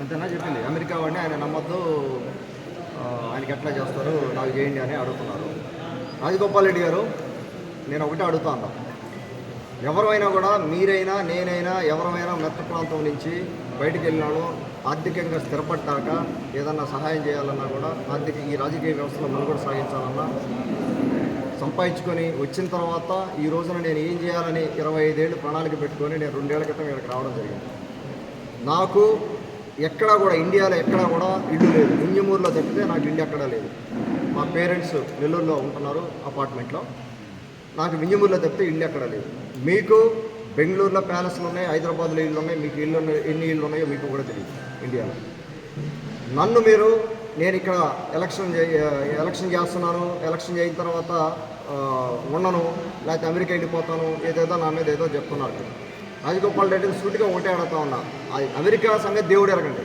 అంతేనా? చెప్పింది. అమెరికా వాడిని ఆయన నమ్మద్దు. ఆయనకి ఎట్లా చేస్తారు? నాకు చేయండి అని అడుగుతున్నారు. రాజగోపాల్ రెడ్డి గారు నేను ఒకటే అడుగుతాను ఎవరైనా కూడా మీరైనా నేనైనా ఎవరైనా మెత్త ప్రాంతం నుంచి బయటికి వెళ్ళినాడు ఆర్థికంగా స్థిరపడ్డాక ఏదన్నా సహాయం చేయాలన్నా కూడా ఆర్థిక ఈ రాజకీయ వ్యవస్థలో మనుగడ సాగించాలన్నా సంపాదించుకొని వచ్చిన తర్వాత ఈ రోజున నేను ఏం చేయాలని ఇరవై ఐదేళ్ళు ప్రణాళిక పెట్టుకొని నేను రెండేళ్ళ క్రితం ఇక్కడికి రావడం జరిగింది. నాకు ఎక్కడా కూడా ఇండియాలో ఎక్కడా కూడా ఇల్లు లేదు. ఇంజమూరులో తప్పితే నాకు ఇల్లు ఎక్కడా లేదు. మా పేరెంట్స్ నెల్లూరులో ఉంటున్నారు అపార్ట్మెంట్లో. నాకు వింజమూరులో తప్పితే ఇల్లు ఎక్కడా లేదు. మీకు బెంగళూరులో ప్యాలెస్లు ఉన్నాయి హైదరాబాద్లో ఇల్లు ఉన్నాయి మీకు ఇల్లు ఎన్ని ఇల్లు ఉన్నాయో మీకు కూడా తెలియదు ఇండియాలో. నన్ను మీరు నేను ఇక్కడ ఎలక్షన్ ఎలక్షన్ చేస్తున్నాను. ఎలక్షన్ చేసిన తర్వాత ఉండను లేకపోతే అమెరికా వెళ్ళిపోతాను ఏదేదో నా మీద ఏదో చెప్తున్నారు. రాజగోపాల్ రెడ్డిని సూటిగా ఒకటే అడుగుతా ఉన్నా. అది అమెరికా సంగతి దేవుడు ఎరగండి.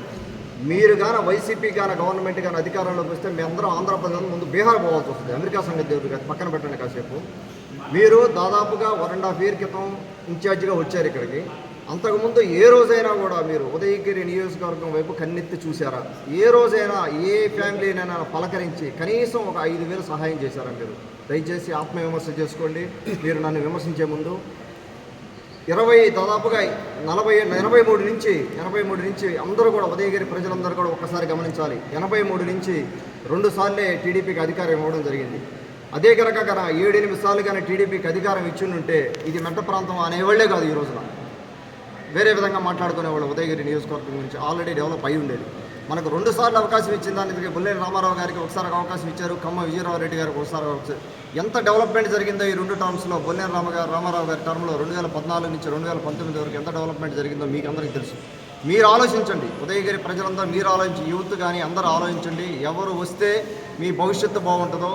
మీరు కానీ వైసీపీ కానీ గవర్నమెంట్ కానీ అధికారంలోకి వస్తే మీ అందరం ఆంధ్రప్రదేశ్ ముందు బీహార్ పోవాల్సి వస్తుంది. అమెరికా సంగతి దేవుడు కానీ పక్కన పెట్టండి కాసేపు. మీరు దాదాపుగా వన్ అండ్ హాఫ్ ఇయర్ క్రితం ఇన్ఛార్జిగా వచ్చారు ఇక్కడికి. అంతకుముందు ఏ రోజైనా కూడా మీరు ఉదయగిరి నియోజకవర్గం వైపు కన్నెత్తి చూసారా ఏ రోజైనా ఏ ఫ్యామిలీనైనా పలకరించి కనీసం ఒక ఐదు వేలు సహాయం చేశారా మీరు? దయచేసి ఆత్మవిమర్శ చేసుకోండి. మీరు నన్ను విమర్శించే ముందు ఇరవై దాదాపుగా నలభై ఎనభై మూడు నుంచి ఎనభై మూడు నుంచి అందరూ కూడా ఉదయగిరి ప్రజలందరూ కూడా ఒక్కసారి గమనించాలి. ఎనభై మూడు నుంచి రెండు సార్లే టీడీపీకి అధికారం ఇవ్వడం జరిగింది. అదే కనుక ఏడెనిమిది సార్లు కానీ టీడీపీకి అధికారం ఇచ్చిండుంటే ఇది మెట్ట ప్రాంతం అనేవాళ్ళే కాదు ఈ రోజున. వేరే విధంగా మాట్లాడుకునేవాళ్ళు ఉదయగిరి నియోజకవర్గం గురించి ఆల్రెడీ డెవలప్ అయి ఉండేది. మనకు రెండు సార్లు అవకాశం ఇచ్చింది దానికి బుల్లేని రామారావు గారికి ఒకసారి అవకాశం ఇచ్చారు కమ్మ విజయరావు గారికి ఒకసారి అవకాశం ఎంత డెవలప్మెంట్ జరిగిందో ఈ రెండు టర్మ్స్లో బొల్లేని రామగారు రామారావు గారి టర్మ్లో రెండు వేల పద్నాలుగు నుంచి రెండు వేల పంతొమ్మిది వరకు ఎంత డెవలప్మెంట్ జరిగిందో మీకు అందరికీ తెలుసు. మీరు ఆలోచించండి ఉదయగిరి ప్రజలందరూ మీరు ఆలోచించి యూత్ కానీ అందరూ ఆలోచించండి. ఎవరు వస్తే మీ భవిష్యత్తు బాగుంటుందో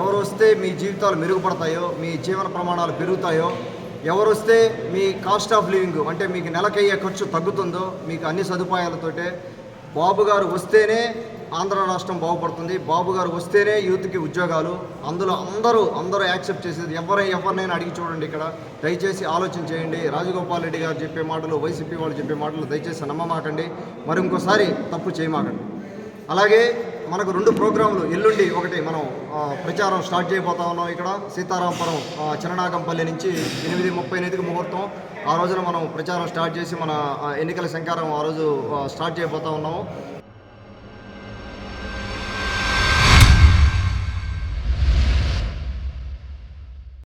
ఎవరు వస్తే మీ జీవితాలు మెరుగుపడతాయో మీ జీవన ప్రమాణాలు పెరుగుతాయో ఎవరు వస్తే మీ కాస్ట్ ఆఫ్ లివింగ్ అంటే మీకు నెలకయ్యే ఖర్చు తగ్గుతుందో మీకు అన్ని సదుపాయాలతోటే బాబు గారు వస్తేనే ఆంధ్ర రాష్ట్రం బాగుపడుతుంది. బాబు గారు వస్తేనే యూత్కి ఉద్యోగాలు. అందులో అందరూ అందరూ యాక్సెప్ట్ చేసేది ఎవరై ఎవరినైనా అడిగి చూడండి ఇక్కడ. దయచేసి ఆలోచన చేయండి. రాజగోపాల్ రెడ్డి గారు చెప్పే మాటలు వైసీపీ వాళ్ళు చెప్పే మాటలు దయచేసి నమ్మమాకండి. మరి ఇంకోసారి తప్పు చేయమాకండి. అలాగే మనకు రెండు ప్రోగ్రాంలు ఎల్లుండి ఒకటి మనం ప్రచారం స్టార్ట్ చేయబోతా ఉన్నాం ఇక్కడ. సీతారాంపురం చిన్ననాగంపల్లి నుంచి ఎనిమిది ముప్పై ఎనిమిదికి ముహూర్తం. ఆ రోజున మనం ప్రచారం స్టార్ట్ చేసి మన ఎన్నికల శంకారం ఆ రోజు స్టార్ట్ చేయబోతా ఉన్నాము.